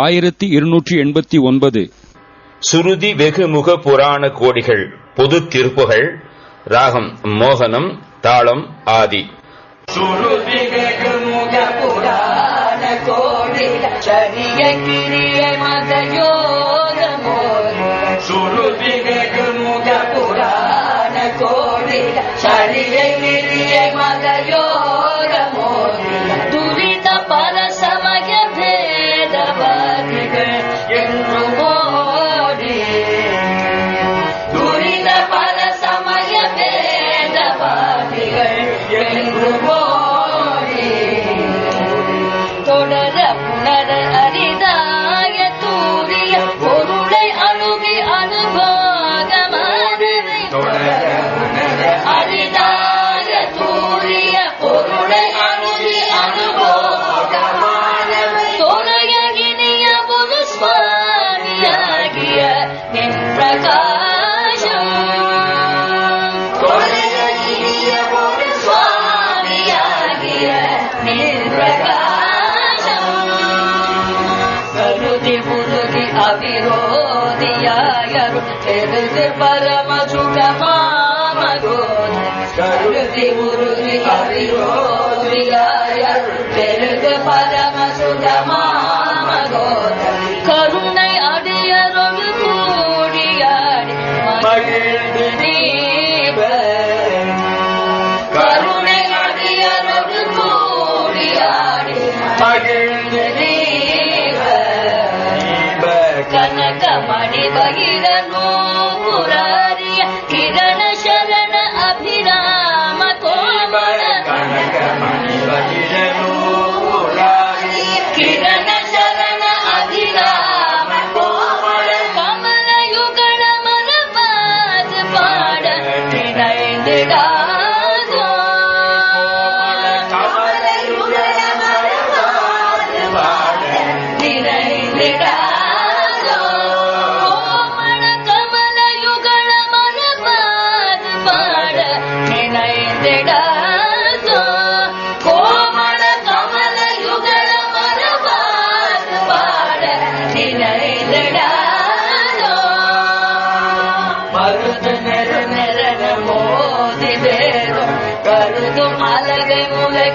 ஆயிரத்தி இருநூற்றி எண்பத்தி ஒன்பது. சுருதி வெகுமுக புராண கோடிகள் பொது திருப்புகள் ராகம் மோகனம் தாளம் ஆதி. சுருதி य कृते परमजु कामगो मुरुय तर्त परमगो ಕಮಣಿ ಬಹಿರನೂರಾರಿಯ ಕಿರಣ ಶರ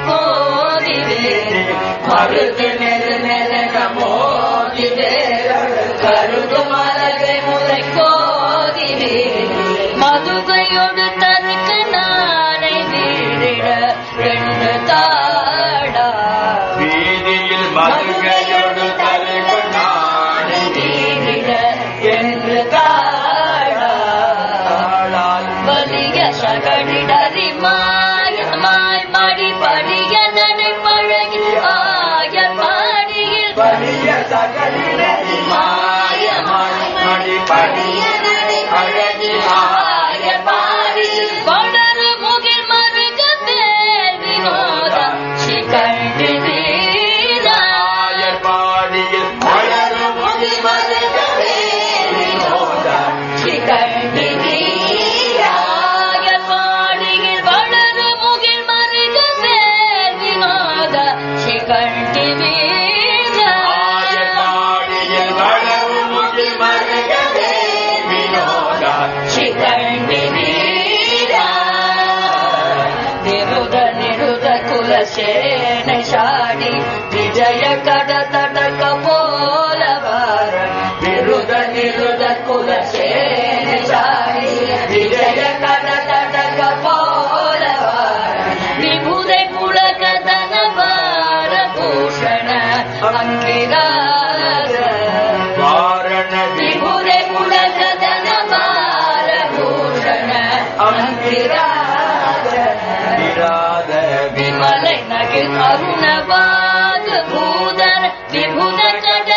கோதிவேறு மருது மெல்ல மெல்ல நமோதிவேறு கருது மலகை முறை கோதிவேறு மதுகையோடு தருக்கு நாரை வீடிட ரெண்டு தாடா வீதியில் மதுகையோடு தருக்கு நாரை வீடிட என்று தாடாளால் வலிய சகடி கண்டி வீர பாடிய வளரும் முகில் மருக ण्डि निरुद निरुद कुलशेन शाडि विजय कड तदा कपो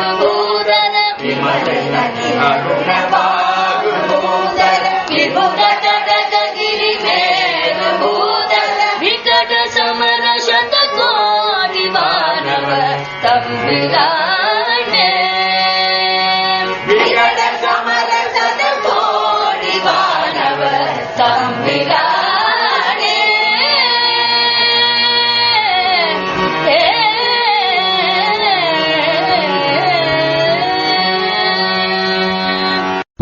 i'm a Thank you.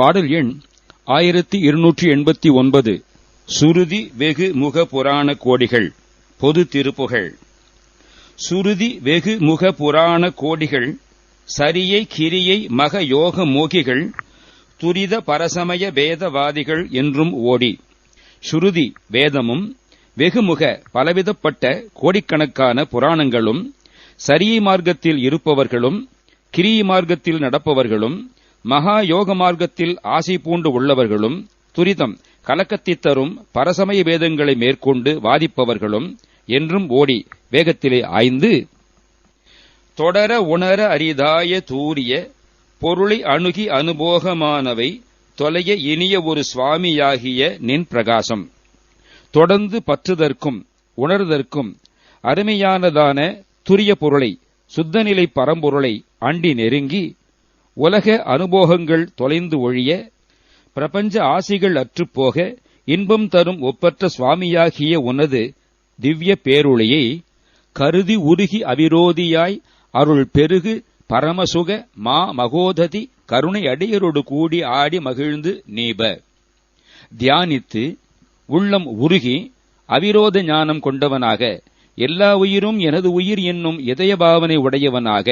பாடல் எண் ஆயிரத்தி இருநூற்றி எண்பத்தி ஒன்பது. சுருதி வெகு முக புராண கோடிகள். பொது திருப்புகழ் சுருதி வெகு முக புராண கோடிகள். சரியை கிரியை மக யோக மோகிகள். துரித பரசமய வேதவாதிகள் என்றும் ஓடி. சுருதி வேதமும் வெகுமுக பலவிதப்பட்ட கோடிக்கணக்கான புராணங்களும் சரியை மார்க்கத்தில் இருப்பவர்களும் கிரியை மார்க்கத்தில் நடப்பவர்களும் மகா யோக மார்க்கத்தில் ஆசை பூண்டு உள்ளவர்களும் துரிதம் கலக்கத்தை தரும் பரசமய வேதங்களை மேற்கொண்டு வாதிப்பவர்களும் என்றும் ஓடி வேகத்திலே ஆய்ந்து தொடர உணர அரிதாய தூரிய பொருளை அணுகி அனுபோகமானவை தொலைய இனிய ஒரு சுவாமியாகிய நின் பிரகாசம். தொடர்ந்து பற்றுதற்கும் உணர்தற்கும் அருமையானதான துரிய பொருளை சுத்தநிலை பரம்பொருளை அண்டி நெருங்கி உலக அனுபோகங்கள் தொலைந்து ஒழிய பிரபஞ்ச ஆசைகள் அற்றுப்போக இன்பம் தரும் ஒப்பற்ற சுவாமியாகிய உனது திவ்ய பேருளையை கருதி உருகி அவிரோதியாய் அருள் பெருகு பரமசுக மா மகோததி கருணை அடியரோடு கூடி ஆடி மகிழ்ந்து நீப. தியானித்து உள்ளம் உருகி அவிரோத ஞானம் கொண்டவனாக எல்லா உயிரும் எனது உயிர் என்னும் இதய பாவனை உடையவனாக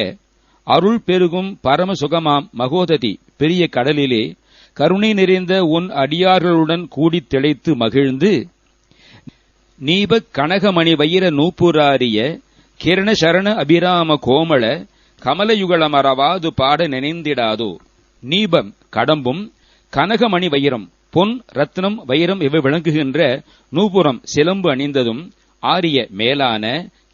அருள் பெருகும் பரம சுகமாம் மகோததி. பெரிய கடலிலே கருணை நிறைந்த உன் அடியார்களுடன் கூடி திளைத்து மகிழ்ந்து நீபக் கனகமணி வைர நூப்புராரிய கிரண சரண அபிராம கோமள கமலயுகளமரவாது பாட நினைந்திடாதோ. நீபம் கடம்பும் கனகமணி வைரம் பொன் ரத்னம் வைரம் இவை விளங்குகின்ற நூபுரம் சிலம்பு அணிந்ததும் ஆரிய மேலான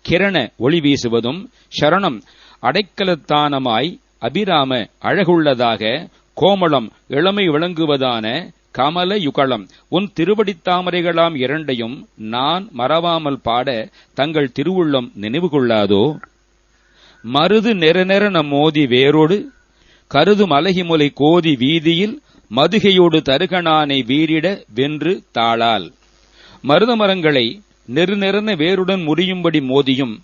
கிரண ஒளி வீசுவதும் சரணம் அடைக்கலத்தானமாய் அபிராம அழகுள்ளதாக கோமளம் இளமை விளங்குவதான கமல யுகலம் உன் திருவடித்தாமரைகளாம் இரண்டையும் நான் மறவாமல் பாட தங்கள் திருவுள்ளம் நினைவு கொள்ளாதோ மருது நெர மோதி வேரோடு கருது மலகிமுலை கோதி வீதியில் மதுகையோடு தருகனானை வீரிட வென்று தாளால். மருதமரங்களை நெருநெறன நெருநெருன வேருடன் முறியும்படி மோதியும்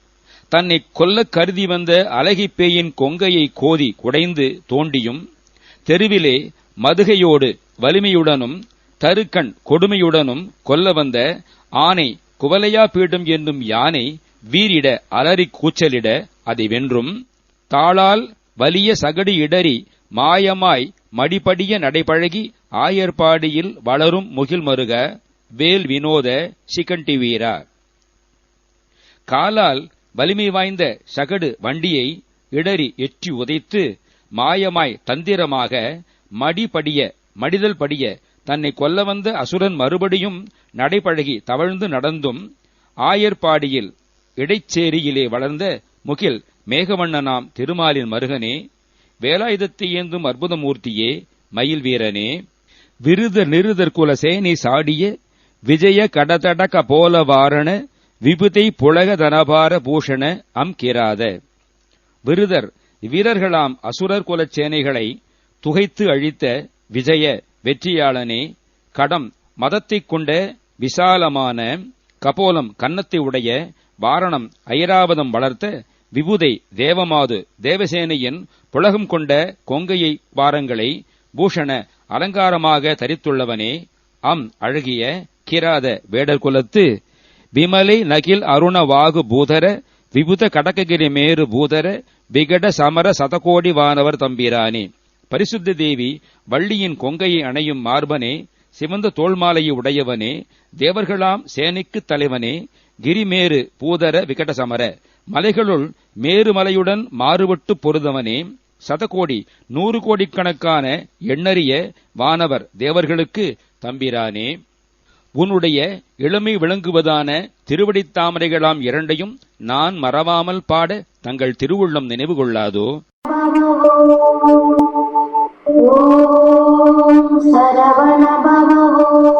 தன்னை கொல்ல கருதி வந்த அழகிப் பேயின் கொங்கையை கோதி குடைந்து தோண்டியும் தெருவிலே மதுகையோடு வலிமையுடனும் தருக்கண் கொடுமையுடனும் கொல்ல வந்த ஆனை குவலையா பீடம் என்னும் யானை வீரிட அலறி கூச்சலிட அதை வென்றும் தாளால் வலிய சகடி இடறி மாயமாய் மடிபடிய நடைபழகி ஆயர்பாடியில் வளரும் முகில் மருக வேல் வினோத சிகண்டி வீரா. காலால் வலிமை வாய்ந்த சகடு வண்டியை இடறி எற்றி உதைத்து மாயமாய் தந்திரமாக மடிபடிய மடிதல் படிய தன்னை கொல்ல வந்த அசுரன் மறுபடியும் நடைபழகி தவழ்ந்து நடந்தும் ஆயர்பாடியில் இடைச்சேரியிலே வளர்ந்த முகில் மேகவண்ணனாம் திருமாலின் மருகனே வேலாயுதத்தை ஏந்தும் அற்புதமூர்த்தியே மயில் வீரனே விருத நிருதர் குல சேனை சாடிய விஜய கடதடக போல வாரண விபுதை புலக தனபார பூஷண அம் கிராத. விருதர் வீரர்களாம் அசுரர் குலச் சேனைகளை துகைத்து அழித்த விஜய வெற்றியாளனே கடம் மதத்தைக் கொண்ட விசாலமான கபோலம் கன்னத்தை உடைய வாரணம் ஐராவதம் வளர்த்த விபுதை தேவமாது தேவசேனையின் புலகம் கொண்ட கொங்கையை வாரங்களை பூஷண அலங்காரமாக தரித்துள்ளவனே அம் அழகிய கிராத வேடர் குலத்து விமலை நகில் அருண வாகு பூதர விபுத கடககிரி மேரு பூதர விகட சமர சதகோடி வானவர் தம்பிரானே. பரிசுத்த தேவி வள்ளியின் கொங்கையை அணையும் மார்பனே சிவந்த தோள்மாலையை உடையவனே தேவர்களாம் சேனைக்குத் தலைவனே கிரிமேரு பூதர விகட சமர மலைகளுள் மேருமலையுடன் மாறுபட்டு பொருதவனே சதகோடி நூறு கோடிக்கணக்கான எண்ணறிய வானவர் தேவர்களுக்கு தம்பிரானே. உன்னுடைய இளமை விளங்குவதான திருவடித் தாமரைகளாம் இரண்டையும் நான் மறவாமல் பாட தங்கள் திருவுள்ளம் நினைவு கொள்ளாதோ? ॐ